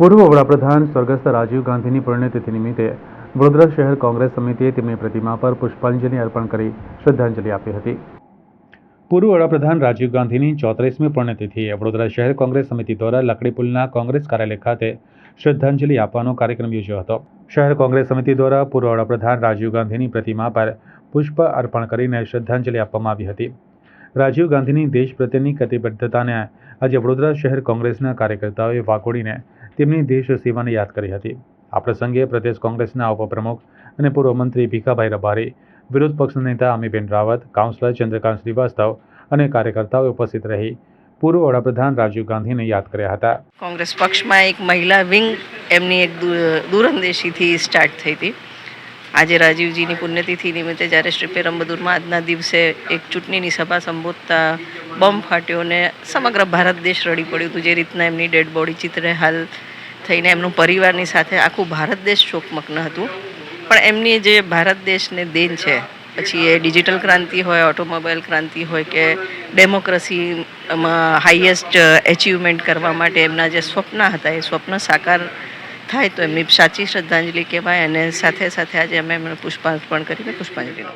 પૂર્વ વડાપ્રધાન સ્વર્ગસ્થ રાજીવ ગાંધીની પુણ્યતિથિ નિમિત્તે વડોદરા શહેર કોંગ્રેસ સમિતિએ તેમની પ્રતિમા પર પુષ્પાંજલિ અર્પણ કરી શ્રદ્ધાંજલિ આપી હતી. પૂર્વ વડાપ્રધાન રાજીવ ગાંધીની ચોત્રીસમી પુણ્યતિથિએ વડોદરા શહેર કોંગ્રેસ સમિતિ દ્વારા લકડી પુલના કોંગ્રેસ કાર્યાલય ખાતે શ્રદ્ધાંજલિ આપવાનો કાર્યક્રમ યોજ્યો હતો. શહેર કોંગ્રેસ સમિતિ દ્વારા પૂર્વ વડાપ્રધાન રાજીવ ગાંધીની પ્રતિમા પર પુષ્પ અર્પણ કરીને શ્રદ્ધાંજલિ આપવામાં આવી હતી. રાજીવ ગાંધીની દેશ પ્રત્યેની કટિબદ્ધતાને આજે વડોદરા શહેર કોંગ્રેસના કાર્યકર્તાઓએ વાકોડીને તેમની દેશ સેવાને યાદ કરી હતી. આ પ્રસંગે પ્રદેશ કોંગ્રેસના ઉપપ્રમુખ અને પૂર્વ મંત્રી ભીખાભાઈ રબારી, વિરોધ પક્ષના નેતા અમીબેન રાવત, કાઉન્સિલર ચંદ્રકાંત શ્રીવાસ્તવ અને કાર્યકર્તાઓ ઉપસ્થિત રહી. પૂર્વ વડાપ્રધાન રાજીવ ગાંધીને યાદ કર્યા હતા. કોંગ્રેસ પક્ષમાં એક મહિલા વિંગ એમની એક દૂરંદેશીથી સ્ટાર્ટ થઈ હતી. આજે રાજીવજીની પુણ્યતિથિ નિમિત્તે જ્યારે શ્રી પેરમ્બદુરમાં આજના દિવસે એક ચૂંટણીની સભા સંબોધતા બોમ્બ ફાટ્યો અને સમગ્ર ભારત દેશ રડી પડ્યું હતું, જે રીતના એમની ડેડ બોડી ચિત્રે હાલ થઈને એમનું પરિવારની સાથે આખું ભારત દેશ શોકમગ્ન હતું. પણ એમની જે ભારત દેશને દેન છે, પછી એ ડિજિટલ ક્રાંતિ હોય, ઓટોમોબાઈલ ક્રાંતિ હોય કે ડેમોક્રેસીમાં હાઈએસ્ટ એચિવમેન્ટ કરવા માટે એમના જે સ્વપ્ન હતા, એ સ્વપ્ન સાકાર થાય તો એમની સાચી શ્રદ્ધાંજલિ કહેવાય અને સાથે સાથે આજે અમે એમને પુષ્પાર્પણ કરીને પુષ્પાંજલિ